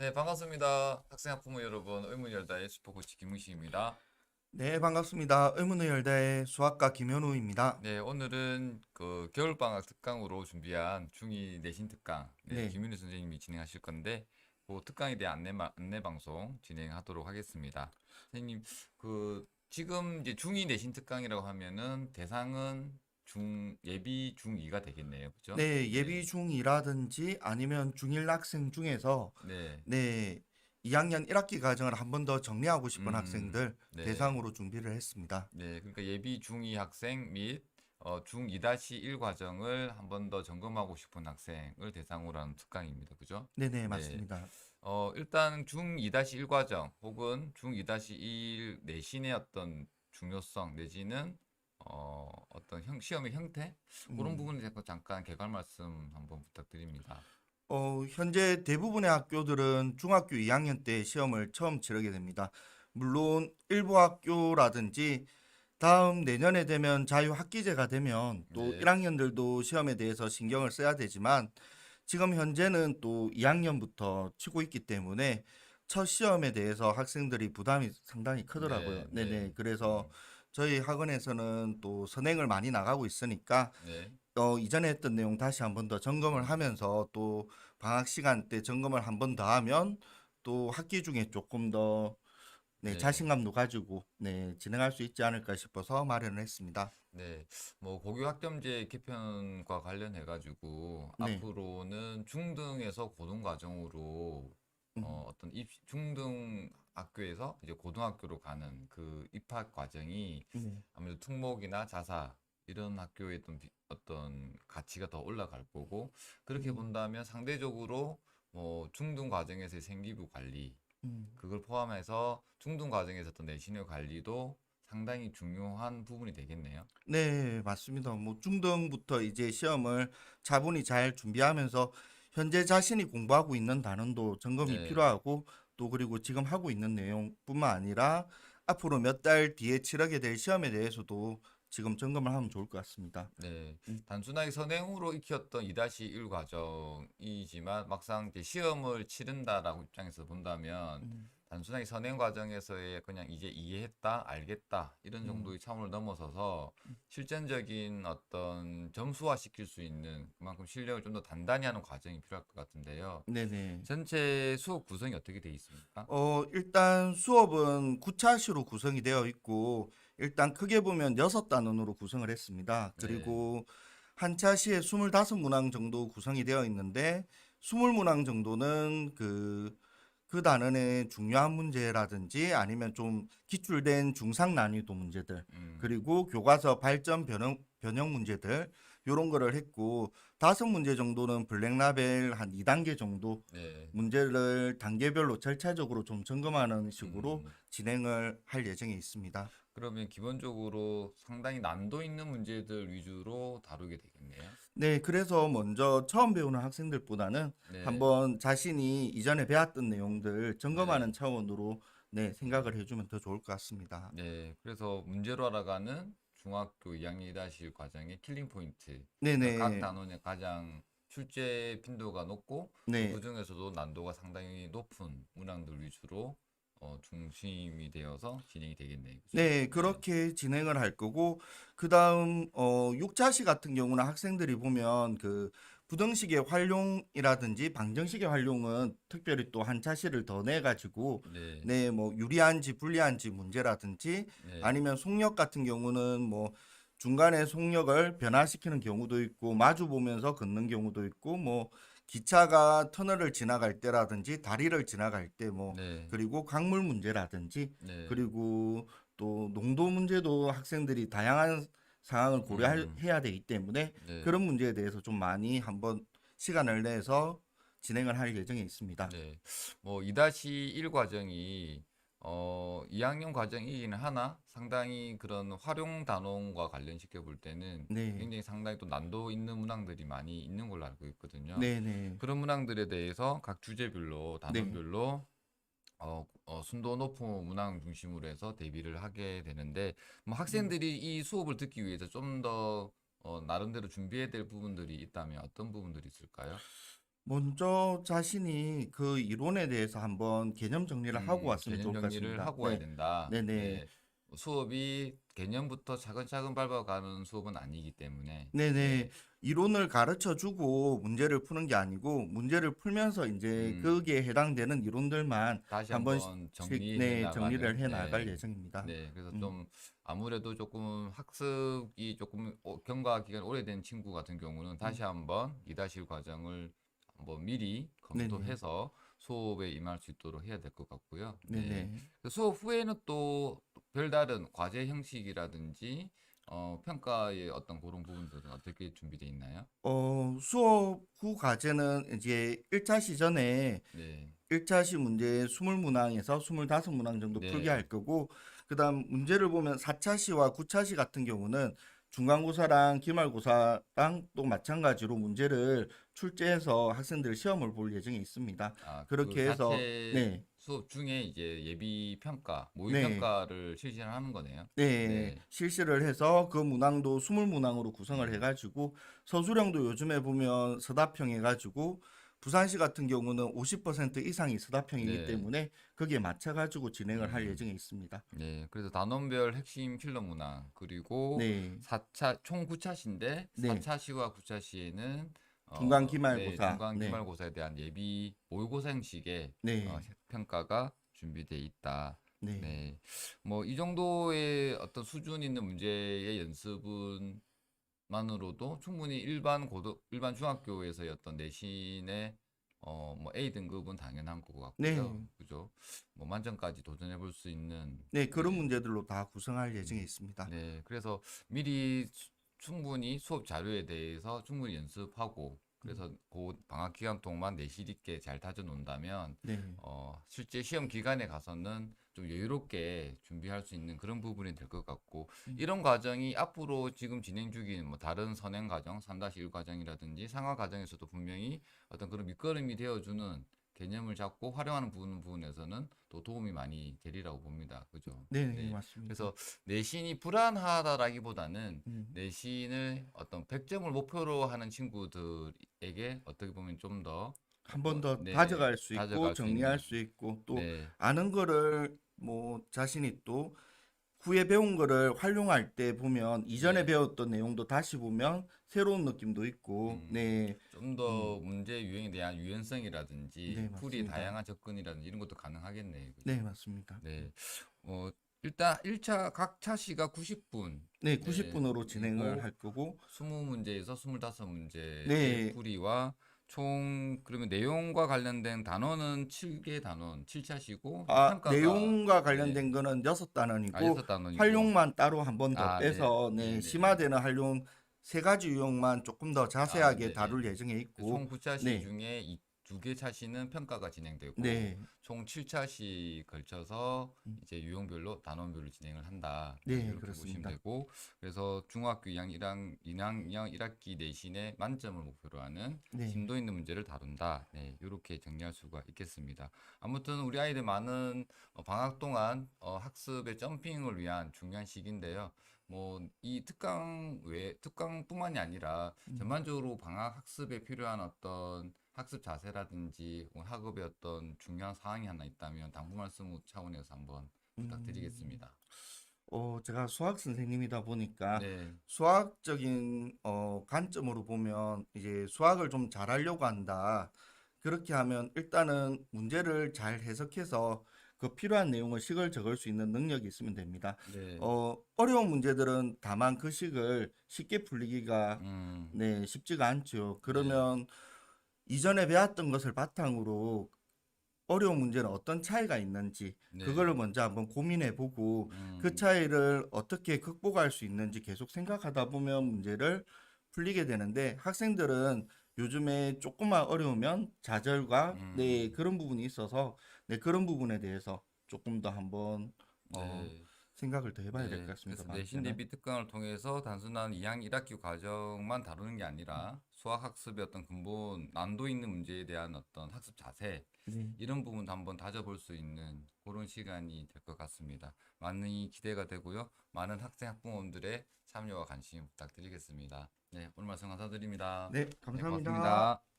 네, 반갑습니다. 학생 학부모 여러분, 의문 열다의 슈퍼코치 김웅식입니다. 네, 반갑습니다. 의문의 열다의 수학과 김현우입니다. 네, 오늘은 그 겨울방학 특강으로 준비한 중2 내신 특강, 네, 네. 김윤희 선생님이 진행하실 건데, 그 특강에 대한 안내, 마- 안내 방송 진행하도록 하겠습니다. 선생님, 그 지금 이제 중2 내신 특강이라고 하면은 대상은 중 예비 중2가 되겠네요, 그죠? 네, 예비 중2라든지 아니면 중1 학생 중에서 네, 네, 2학년 1학기 과정을 한 번 더 정리하고 싶은 음, 학생들 네. 대상으로 준비를 했습니다. 네, 그러니까 예비 중2 학생 및 어, 중2-1 과정을 한 번 더 점검하고 싶은 학생을 대상으로 하는 특강입니다. 그죠? 네, 네, 맞습니다. 어, 일단 중2-1 과정 혹은 중2-1 내신의 어떤 중요성 내지는 어, 어떤 형, 시험의 형태 그런 음. 부분에 대해서 잠깐 개괄 말씀 한번 부탁드립니다. 어, 현재 대부분의 학교들은 중학교 2학년 때 시험을 처음 치르게 됩니다. 물론 일부 학교라든지 다음 내년에 되면 자유학기제가 되면 또 네. 1학년들도 시험에 대해서 신경을 써야 되지만 지금 현재는 또 2학년부터 치고 있기 때문에 첫 시험에 대해서 학생들이 부담이 상당히 크더라고요. 네, 네 네. 네. 그래서 저희 학원에서는 또 선행을 많이 나가고 있으니까 네, 어, 이전에 했던 내용 다시 한 번 더 점검을 하면서 또 방학 시간 때 점검을 한 번 더 하면 또 학기 중에 조금 더 네, 네. 자신감도 가지고 네, 진행할 수 있지 않을까 싶어서 마련을 했습니다. 네, 뭐 고교 학점제 개편과 관련해 가지고 네. 앞으로는 중등에서 고등 과정으로 음. 어, 어떤 입 중등 학교에서 이제 고등학교로 가는 그 입학 과정이 네. 아무래도 특목이나 자사 이런 학교의 어떤, 비- 어떤 가치가 더 올라갈 거고 그렇게 음. 본다면 상대적으로 뭐 중등 과정에서의 생기부 관리 음. 그걸 포함해서 중등 과정에서 어떤 내신의 관리도 상당히 중요한 부분이 되겠네요. 네, 맞습니다. 뭐 중등부터 이제 시험을 차분히 잘 준비하면서 현재 자신이 공부하고 있는 단원도 점검이 네. 필요하고 또 그리고 지금 하고 있는 내용뿐만 아니라 앞으로 몇 달 뒤에 치르게 될 시험에 대해서도 지금 점검을 하면 좋을 것 같습니다. 네, 음. 단순하게 선행으로 익혔던 2-1 과정이지만 막상 시험을 치른다라고 입장에서 본다면 음. 단순하게 선행 과정에서의 그냥 이제 이해했다, 알겠다 이런 음. 정도의 차원을 넘어서서 실전적인 어떤 점수화 시킬 수 있는 그만큼 실력을 좀 더 단단히 하는 과정이 필요할 것 같은데요. 네네. 전체 수업 구성이 어떻게 되어 있습니까? 어, 일단 수업은 9차시로 구성이 되어 있고, 일단 크게 보면 여섯 단원으로 구성을 했습니다. 네. 그리고 한 차시에 25문항 정도 구성이 되어 있는데, 20문항 정도는 그, 그 단원의 중요한 문제라든지 아니면 좀 기출된 중상 난이도 문제들, 음, 그리고 교과서 발전 변형, 변형 문제들, 요런 거를 했고, 다섯 문제 정도는 블랙라벨 한 2단계 정도 네. 문제를 단계별로 절차적으로 좀 점검하는 식으로 음, 진행을 할 예정에 있습니다. 그러면 기본적으로 상당히 난도 있는 문제들 위주로 다루게 되겠네요. 네, 그래서 먼저 처음 배우는 학생들보다는 네. 한번 자신이 이전에 배웠던 내용들 점검하는 차원으로 네, 생각을 해주면 더 좋을 것 같습니다. 네, 그래서 문제로 알아가는 중학교 2학년 1-1 과정의 킬링 포인트. 네네. 각 단원의 가장 출제 빈도가 높고 네. 그 중에서도 난도가 상당히 높은 문항들 위주로 어, 중심이 되어서 진행이 되겠네요. 그죠? 네, 그렇게 진행을 할 거고, 그 다음, 어, 6차시 같은 경우는 학생들이 보면 그 부등식의 활용이라든지 방정식의 활용은 특별히 또 한 차시를 더 내 가지고, 네, 네, 뭐 유리한지 불리한지 문제라든지 네, 아니면 속력 같은 경우는 뭐 중간에 속력을 변화시키는 경우도 있고 마주 보면서 걷는 경우도 있고 뭐 기차가 터널을 지나갈 때라든지 다리를 지나갈 때뭐 네, 그리고 강물 문제라든지 네, 그리고 또 농도 문제도 학생들이 다양한 상황을 고려해야 음. 되기 때문에 네, 그런 문제에 대해서 좀 많이 한번 시간을 내서 진행을 할 예정에 있습니다. 네. 뭐2-1 과정이 어 2학년 과정이기는 하나 상당히 그런 활용 단원과 관련시켜 볼 때는 네. 굉장히 상당히 또 난도 있는 문항들이 많이 있는 걸로 알고 있거든요. 네, 네. 그런 문항들에 대해서 각 주제별로 단원별로 어, 어, 순도 높은 문항 중심으로 해서 대비를 하게 되는데 뭐 학생들이 이 수업을 듣기 위해서 좀더 어, 나름대로 준비해야 될 부분들이 있다면 어떤 부분들이 있을까요? 먼저 자신이 그 이론에 대해서 한번 개념 정리를 하고 음, 왔으면 개념 좋을 것 정리를 같습니다. 하고 와야 네. 된다. 네네. 네. 수업이 개념부터 차근차근 밟아가는 수업은 아니기 때문에 네네. 네. 이론을 가르쳐 주고 문제를 푸는 게 아니고 문제를 풀면서 이제 음. 거기에 해당되는 이론들만 다시 한번 한번 시- 정리해 네, 나가는 정리를 해 네. 나갈 예정입니다. 네, 그래서 음. 좀 아무래도 조금 학습이 조금 오- 경과 기간 오래된 친구 같은 경우는 다시 한번 이다실 과정을 한번 미리. 검토해서 수업에 임할 수 있도록 해야 될 것 같고요. 네. 그 수업 후에는 또 별다른 과제 형식이라든지 어, 평가의 어떤 그런 부분들은 어떻게 준비되어 있나요? 어, 수업 후 과제는 이제 1차 시전에 네, 1차 시 문제 20문항에서 25문항 정도 네. 풀게 할 거고 그다음 문제를 보면 4차 시와 9차 시 같은 경우는 중간고사랑 기말고사랑 또 마찬가지로 문제를 출제해서 학생들 시험을 볼 예정에 있습니다. 아, 그렇게 그 해서 네. 수업 중에 이제 예비 평가, 모의 네. 평가를 실시를 하는 거네요. 네, 네. 실시를 해서 그 문항도 20문항으로 구성을 음. 해가지고 서술형도 요즘에 보면 서답형 해가지고 부산시 같은 경우는 50% 이상이 서답형이기 네. 때문에 거기에 맞춰 가지고 진행을 할 음. 예정에 있습니다. 네, 그래서 단원별 핵심 필러 문항 그리고 네, 4차 총 9차시인데 네. 4차 시와 9차 시에는 어, 중간 네, 기말고사. 중간 네. 기말고사에 대한 예비 모의고사 형식의 네, 어, 평가가 준비돼 있다. 네, 네, 뭐 이 정도의 어떤 수준 있는 문제의 연습은 만으로도 충분히 일반 고등 일반 중학교에서의 어떤 내신의 어뭐 A 등급은 당연한 것 같고요. 네. 그죠? 뭐 만점까지 도전해 볼 수 있는 네, 그런 네. 문제들로 다 구성할 예정에 있습니다. 네, 그래서 미리 수- 충분히 수업 자료에 대해서 충분히 연습하고 그래서 그 방학 기간 동안 내실 있게 잘 다져 놓는다면 네, 어, 실제 시험 기간에 가서는 좀 여유롭게 준비할 수 있는 그런 부분이 될 것 같고 음. 이런 과정이 앞으로 지금 진행 중인 뭐 다른 선행 과정, 3-1 과정이라든지 상하 과정에서도 분명히 어떤 그런 밑거름이 되어 주는 개념을 잡고 활용하는 부분 부분에서는 또 도움이 많이 되리라고 봅니다. 그죠? 네, 네. 맞습니다. 그래서 내신이 불안하다라기보다는 음, 내신을 어떤 100점을 목표로 하는 친구들에게 어떻게 보면 좀 더 한 번더 네, 다져갈 수 있고 수 정리할. 수 있고 또 네, 아는 거를 뭐 자신이 또 후에 배운 거를 활용할 때 보면 이전에 네. 배웠던 내용도 다시 보면 새로운 느낌도 있고 음. 네, 좀 더 문제 유형에 대한 유연성이라든지 네, 풀이 맞습니다. 다양한 접근이라든지 이런 것도 가능하겠네요. 그죠? 네 맞습니다. 네. 어, 일단 1차 각 차시가 90분, 네, 90분으로 그리고 진행을 할 거고 20문제에서 25문제의 네. 풀이와 총 그러면 내용과 관련된 단원은 7개 단원, 7차시고 아, 내용과 관련된 거는 여섯 단원이고 아, 여섯 단원이고 활용만 따로 한 번더 아, 빼서 네. 네, 네, 네. 심화되는 활용 세 가지 유형만 조금 더 자세하게 네, 네. 다룰 예정에 있고 총 9차시 네. 중에 이 두 개 차시는 평가가 진행되고 네, 총 7차시 걸쳐서 음. 이제 유형별로 단원별로 진행을 한다. 네, 이렇게 그렇습니다. 보시면 되고 그래서 중학교 2학 1학 2학년 1학기 내신에 만점을 목표로 하는 네, 심도 있는 문제를 다룬다. 네, 이렇게 정리할 수가 있겠습니다. 아무튼 우리 아이들 많은 어, 방학 동안 어, 학습의 점핑을 위한 중요한 시기인데요. 뭐 이 특강 외 특강뿐만이 아니라 음. 전반적으로 방학 학습에 필요한 어떤 학습 자세라든지 뭐 학업의 어떤 중요한 사항이 하나 있다면 당부 말씀 차원에서 한번 음. 부탁드리겠습니다. 어, 제가 수학 선생님이다 보니까 네, 수학적인 어, 관점으로 보면 이제 수학을 좀 잘하려고 한다. 그렇게 하면 일단은 문제를 잘 해석해서 그 필요한 내용을 식을 적을 수 있는 능력이 있으면 됩니다. 네, 어, 어려운 문제들은 다만 그 식을 쉽게 풀리기가 음, 네, 쉽지가 않죠. 그러면 이전에 배웠던 것을 바탕으로 어려운 문제는 어떤 차이가 있는지 네, 그거를 먼저 한번 고민해 보고 음, 그 차이를 어떻게 극복할 수 있는지 계속 생각하다 보면 문제를 풀리게 되는데 학생들은 요즘에 조금만 어려우면 좌절과 음. 네, 그런 부분이 있어서 네, 그런 부분에 대해서 조금 더 한번 어, 네. 생각을 더 해봐야 될 네, 것 같습니다. 그래서 내신. 대비 특강을 통해서 단순한 2학년 1학기 과정만 다루는 게 아니라 수학 학습의 어떤 근본 난도 있는 문제에 대한 어떤 학습 자세 네. 이런 부분도 한번 다져볼 수 있는 그런 시간이 될 것 같습니다. 많이 기대가 되고요. 많은 학생 학부모님들의 참여와 관심 부탁드리겠습니다. 네, 오늘 말씀 감사드립니다. 네, 네, 감사합니다. 고맙습니다.